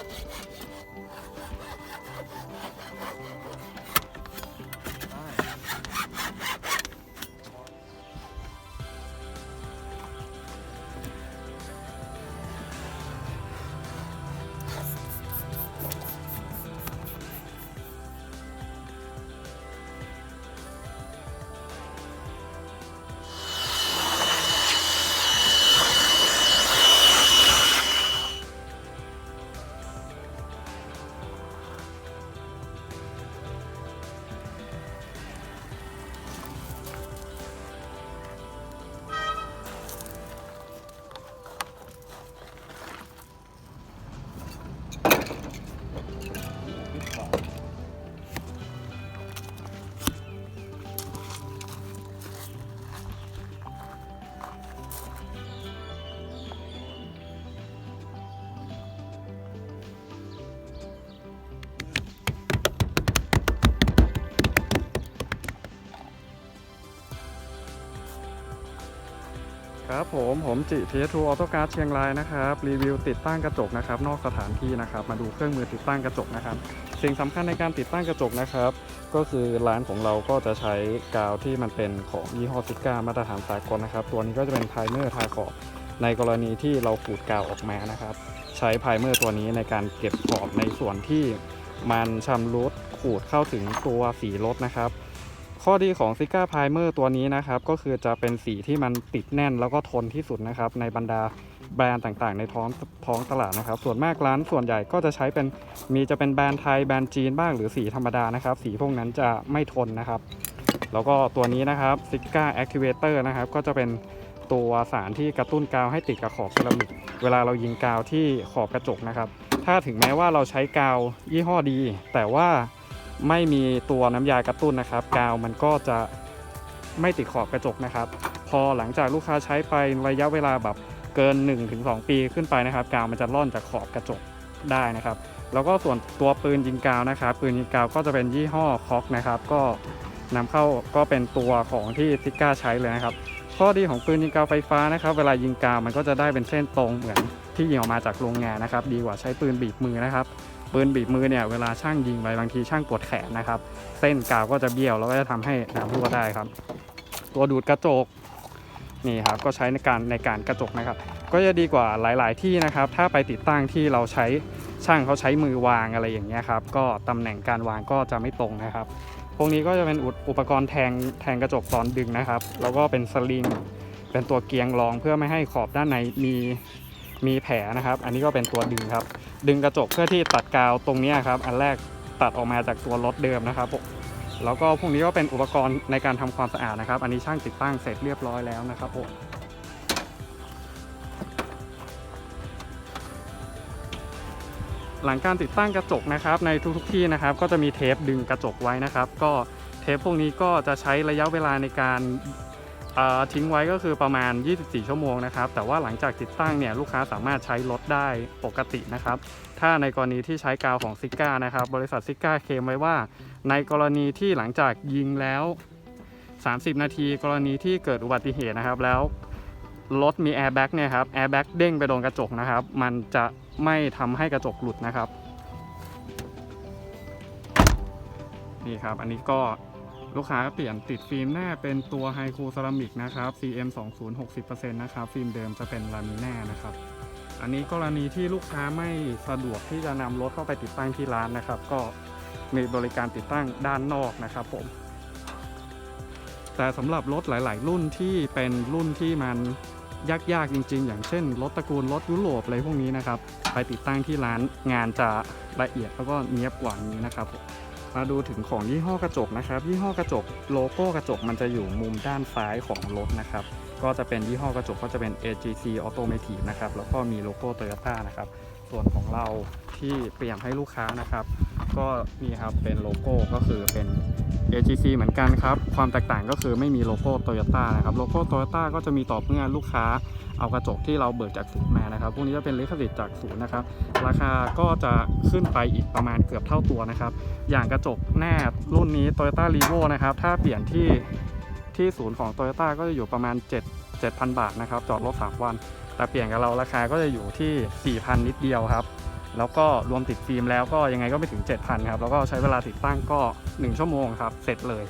アハハハ! ครับผมผมจิพีทูออโต้การ์ดเชียงรายนะครับรีวิวติดตั้งกระจกนะครับนอกสถานที่นะครับมาดูเครื่องมือติดตั้งกระจกนะครับ สิ่งสำคัญในการติดตั้งกระจกนะครับ ก็คือร้านของเราก็จะใช้กาวที่มันเป็นของยี่ห้อซิก้ามาตรฐานสากลนะครับ ตัวนี้ก็จะเป็นไพรเมอร์ทาขอบในกรณีที่เราขูดกาวออกมานะครับ ใช้ไพรเมอร์ตัวนี้ในการเก็บขอบในส่วนที่มันชำรุดขูดเข้าถึงตัวสีรถนะครับ ข้อดีของซิก้าไพรเมอร์ตัวนี้นะครับก็คือจะเป็นสีที่มันติดแน่นแล้วก็ทนที่สุดนะครับในบรรดาแบรนด์ต่างๆ ในท้องท้องตลาดนะครับ ส่วนมากร้านส่วนใหญ่ก็จะใช้เป็นมีจะเป็นแบรนด์ไทยแบรนด์จีนบ้างหรือสีธรรมดานะครับ สีพวกนั้นจะไม่ทนนะครับ แล้วก็ตัวนี้นะครับซิก้าแอคทิเวเตอร์นะครับก็จะเป็นตัวสารที่กระตุ้นกาวให้ติดกับขอบเซรามิกเวลาเรายิงกาวที่ขอบกระจกนะครับ ถ้าถึงแม้ว่าเราใช้กาวยี่ห้อดี แต่ว่า ไม่มีตัวน้ำยากระตุ้นนะครับ กาวมันก็จะไม่ติดขอบกระจกนะครับ พอหลังจากลูกค้าใช้ไประยะเวลาแบบเกิน 1-2 ปีขึ้นไปนะครับ กาวมันจะล่อนจากขอบกระจกได้นะครับ แล้วก็ส่วนตัวปืนยิงกาวนะครับ ปืนยิงกาวก็จะเป็นยี่ห้อคอกนะครับ ก็นำเข้าก็เป็นตัวของที่ซิก้าใช้เลยนะครับ ข้อดีของปืนยิงกาวไฟฟ้านะครับ เวลายิงกาวมันก็จะได้เป็นเส้นตรงเหมือนที่ยิงออกมาจากโรงงานนะครับ ดีกว่าใช้ปืนบีบมือนะครับ ปืนบีบมือเนี่ยเวลาช่างยิงไปบางทีช่างปวดแขนนะครับ เส้นกาวก็จะเบี้ยวแล้วก็จะทำให้น้ำรั่วได้ครับ ตัวดูดกระจกนี่ครับก็ใช้ในการในการกระจกนะครับ ก็จะดีกว่าหลาย ๆ ที่นะครับ ถ้าไปติดตั้งที่เราใช้ช่างเขาใช้มือวางอะไรอย่างเงี้ยครับก็ตำแหน่งการวางก็จะไม่ตรงนะครับ พวกนี้ก็จะเป็นอุปอุปกรณ์แทงแทงกระจกตอนดึงนะครับ แล้วก็เป็นสลิงเป็นตัวเกียงรองเพื่อไม่ให้ขอบด้านในมี มีแผลนะครับ อันนี้ก็เป็นตัวดึงครับ ดึงกระจกเพื่อที่ตัดกาวตรงนี้ครับ อันแรกตัดออกมาจากตัวรถเดิมนะครับ แล้วก็พวกนี้ก็เป็นอุปกรณ์ในการทำความสะอาดนะครับ อันนี้ช่างติดตั้งเสร็จเรียบร้อยแล้วนะครับผมหลังการติดตั้งกระจกนะครับในทุกๆที่นะครับ ก็จะมีเทปดึงกระจกไว้นะครับ ก็เทปพวกนี้ก็จะใช้ระยะเวลาในการ ทิ้งไว้ก็คือประมาณ 24 ชั่วโมงนะครับ แต่ว่าหลังจากติดตั้งเนี่ยลูกค้าสามารถใช้รถได้ปกตินะครับ ถ้าในกรณีที่ใช้กาวของซิก้านะครับ บริษัทซิก้าเคลมไว้ว่า ในกรณีที่หลังจากยิงแล้ว 30 นาที กรณีที่เกิดอุบัติเหตุนะครับ แล้วรถมีแอร์แบ็กเนี่ยครับ แอร์แบ็กเด้งไปโดนกระจกนะครับ มันจะไม่ทำให้กระจกหลุดนะครับ นี่ครับ อันนี้ก็ ลูกค้าเปลี่ยนติดฟิล์มหน้าเป็นตัวไฮคูเซรามิกนะครับ CM 20 60%นะครับ ฟิล์มเดิมจะเป็นลามิน่านะครับ อันนี้กรณีที่ลูกค้าไม่สะดวกที่จะนำรถเข้าไปติดตั้งที่ร้านนะครับ ก็มีบริการติดตั้งด้านนอกนะครับผม แต่สำหรับรถหลาย ๆ รุ่นที่เป็นรุ่นที่มันยาก ๆ จริง ๆ อย่างเช่น รถตระกูลรถยุโรปอะไรพวกนี้นะครับ ไปติดตั้งที่ร้านงานจะละเอียดแล้วก็เนียบกว่านี้นะครับผม มาดูถึงของยี่ห้อกระจกนะครับ ยี่ห้อกระจกโลโก้กระจกมันจะอยู่มุมด้านซ้ายของรถนะครับ ก็จะเป็นยี่ห้อกระจกก็จะเป็น AGC Automotive นะครับ แล้วก็มีโลโก้ Toyota นะครับ ส่วนของเราที่เปลี่ยนให้ลูกค้านะครับ ก็นี่ครับเป็นโลโก้ก็คือเป็น AGC เหมือนกันครับ ความแตกต่างก็คือไม่มีโลโก้ Toyota นะครับ โลโก้ Toyota ก็จะมีต่อเมื่อลูกค้าเอากระจกที่เราเบิกจากศูนย์มานะครับ พวกนี้จะเป็นลิขสิทธิ์จากศูนย์นะครับ ราคาก็จะขึ้นไปอีกประมาณเกือบเท่าตัวนะครับ อย่างกระจกแนบรุ่นนี้ Toyota r e v o นะครับ ถ้าเปลี่ยนที่ที่ศูนย์ของ Toyota ก็จะอยู่ประมาณ 7 7,000 บาทนะครับ จอดรถ3วัน แต่เปลี่ยนกับเราราคาก็จะอยู่ที่ 4,000 นิดเดียวครับ แล้วก็รวมติดฟิล์มแล้วก็ยังไงก็ไม่ถึง 7,000 ครับ แล้วก็ใช้เวลาติดตั้งก็ 1 ชั่วโมงครับ เสร็จเลย